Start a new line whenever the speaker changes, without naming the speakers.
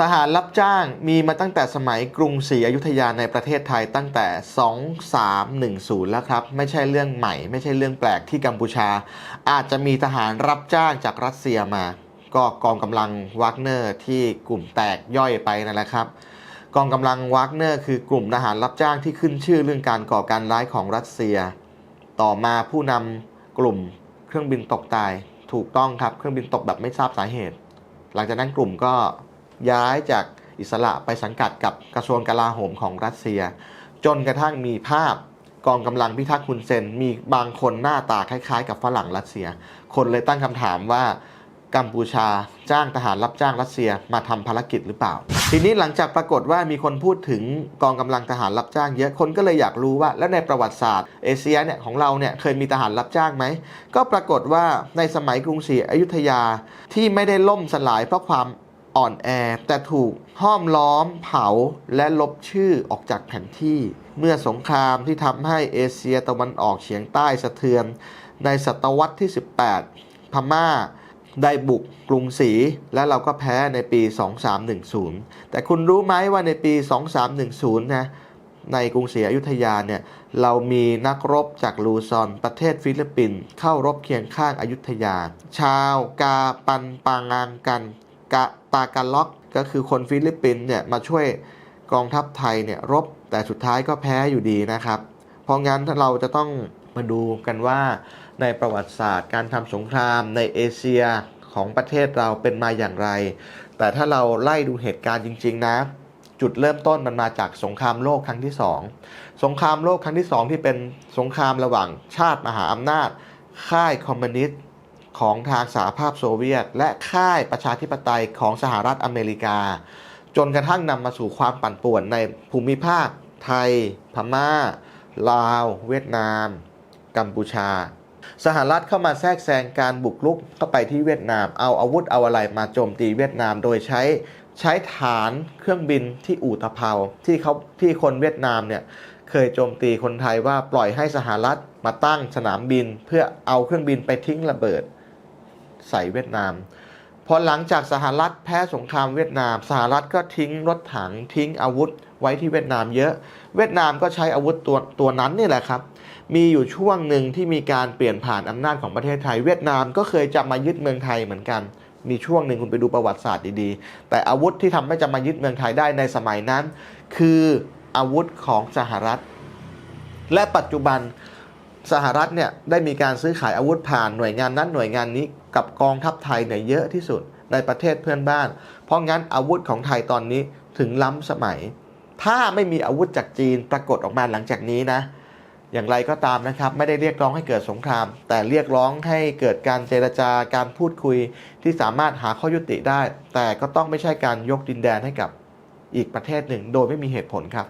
ทหารรับจ้างมีมาตั้งแต่สมัยกรุงศรีอยุธยาในประเทศไทยตั้งแต่ 2310 แล้วครับ ไม่ใช่เรื่องใหม่ ไม่ใช่เรื่องแปลกที่กัมพูชา อาจจะมีทหารรับจ้างจากรัสเซียมา ก็กองกำลังวากเนอร์ที่กลุ่มแตกย่อยไปนั่นแหละครับ กองกำลังวากเนอร์คือกลุ่มทหารรับจ้างที่ขึ้นชื่อเรื่องการก่อการร้ายของรัสเซีย ต่อมาผู้นำกลุ่มเครื่องบินตกตาย ถูกต้องครับ เครื่องบินตกแบบไม่ทราบสาเหตุ หลังจากนั้นกลุ่มก็ ย้ายจากอิสระไปสังกัดกับกระทรวงกลาโหมของรัสเซีย จนกระทั่งมีภาพกองกำลังพิทักษ์คุณเซน มีบางคนหน้าตาคล้ายๆ กับฝรั่งรัสเซีย คนเลยตั้งคำถามว่ากัมพูชาจ้างทหารรับจ้างรัสเซียมาทำภารกิจหรือเปล่า ทีนี้หลังจากปรากฏว่ามีคนพูดถึงกองกำลังทหารรับจ้างเยอะคนก็เลยอยากรู้ว่า แล้วในประวัติศาสตร์เอเชียเนี่ยของเราเนี่ยเคยมีทหารรับจ้างไหม ก็ปรากฏว่าในสมัยกรุงศรีอยุธยาที่ไม่ได้ล่มสลายเพราะความ อ่อนแอ แต่ถูกห้อมล้อมเผาและลบชื่อออกจากแผนที่ เมื่อสงครามที่ทำให้เอเชียตะวันออกเฉียงใต้สะเทือน ในศตวรรษที่ 18 พม่าได้บุกกรุงศรีและเราก็แพ้ในปี 2310 แต่คุณรู้ไหมว่าในปี 2310 นะในกรุงศรีอยุธยาเนี่ยเรามีนักรบจากลูซอนประเทศฟิลิปปินส์เข้ารบเคียงข้างอายุทยา ชาวกาปันปางางกัน กะตากาล็อกก็คือคนฟิลิปปินส์เนี่ยมาช่วยกองทัพไทยเนี่ยรบแต่สุดท้ายก็แพ้อยู่ดีนะครับ เพราะงั้นเราจะต้องมาดูกันว่า ในประวัติศาสตร์การทำสงครามในเอเชียของประเทศเราเป็นมาอย่างไร แต่ถ้าเราไล่ดูเหตุการณ์จริง ๆ นะ จุดเริ่มต้นมันมาจากสงครามโลกครั้งที่2สงครามโลกครั้งที่2ที่เป็นสงครามระหว่างชาติมหาอำนาจ ค่ายคอมมิวนิสต์ ของทางสหภาพโซเวียต และค่ายประชาธิปไตยของสหรัฐอเมริกา จนกระทั่งนำมาสู่ความปั่นป่วนในภูมิภาค ไทย พม่า ลาว เวียดนาม กัมพูชา สหรัฐเข้ามาแทรกแซงการบุกรุกเข้าไปที่เวียดนาม เอาอาวุธเอาอะไรมาโจมตีเวียดนาม โดยใช้ใช้ฐานเครื่องบินที่อู่ตะเภาที่เขาที่คนเวียดนามเนี่ยเคยโจมตีคนไทยว่าปล่อยให้สหรัฐมาตั้งสนามบิน เพื่อเอาเครื่องบินไปทิ้งระเบิด ใส่เวียดนามพอหลังจากสหรัฐแพ้สงครามเวียดนาม สหรัฐก็ทิ้งรถถังทิ้งอาวุธไว้ที่เวียดนามเยอะ เวียดนามก็ใช้อาวุธตัวตัวนั้นนี่แหละครับ มีอยู่ช่วงหนึ่งที่มีการเปลี่ยนผ่านอำนาจของประเทศไทย เวียดนามก็เคยจะมายึดเมืองไทยเหมือนกัน มีช่วงหนึ่งคุณไปดูประวัติศาสตร์ดีๆ แต่อาวุธที่ทำให้จะมายึดเมืองไทยได้ในสมัยนั้น คืออาวุธของสหรัฐ และปัจจุบัน สหรัฐเนี่ยได้มีการซื้อขายอาวุธผ่านหน่วยงานนั้นหน่วยงานนี้กับกองทัพไทยเนี่ยเยอะที่สุดในประเทศเพื่อนบ้าน เพราะงั้นอาวุธของไทยตอนนี้ถึงล้ำสมัย ถ้าไม่มีอาวุธจากจีนปรากฏออกมาหลังจากนี้นะ อย่างไรก็ตามนะครับ ไม่ได้เรียกร้องให้เกิดสงคราม แต่เรียกร้องให้เกิดการเจรจาการพูดคุยที่สามารถหาข้อยุติได้ แต่ก็ต้องไม่ใช่การยกดินแดนให้กับอีกประเทศหนึ่ง โดยไม่มีเหตุผลครับ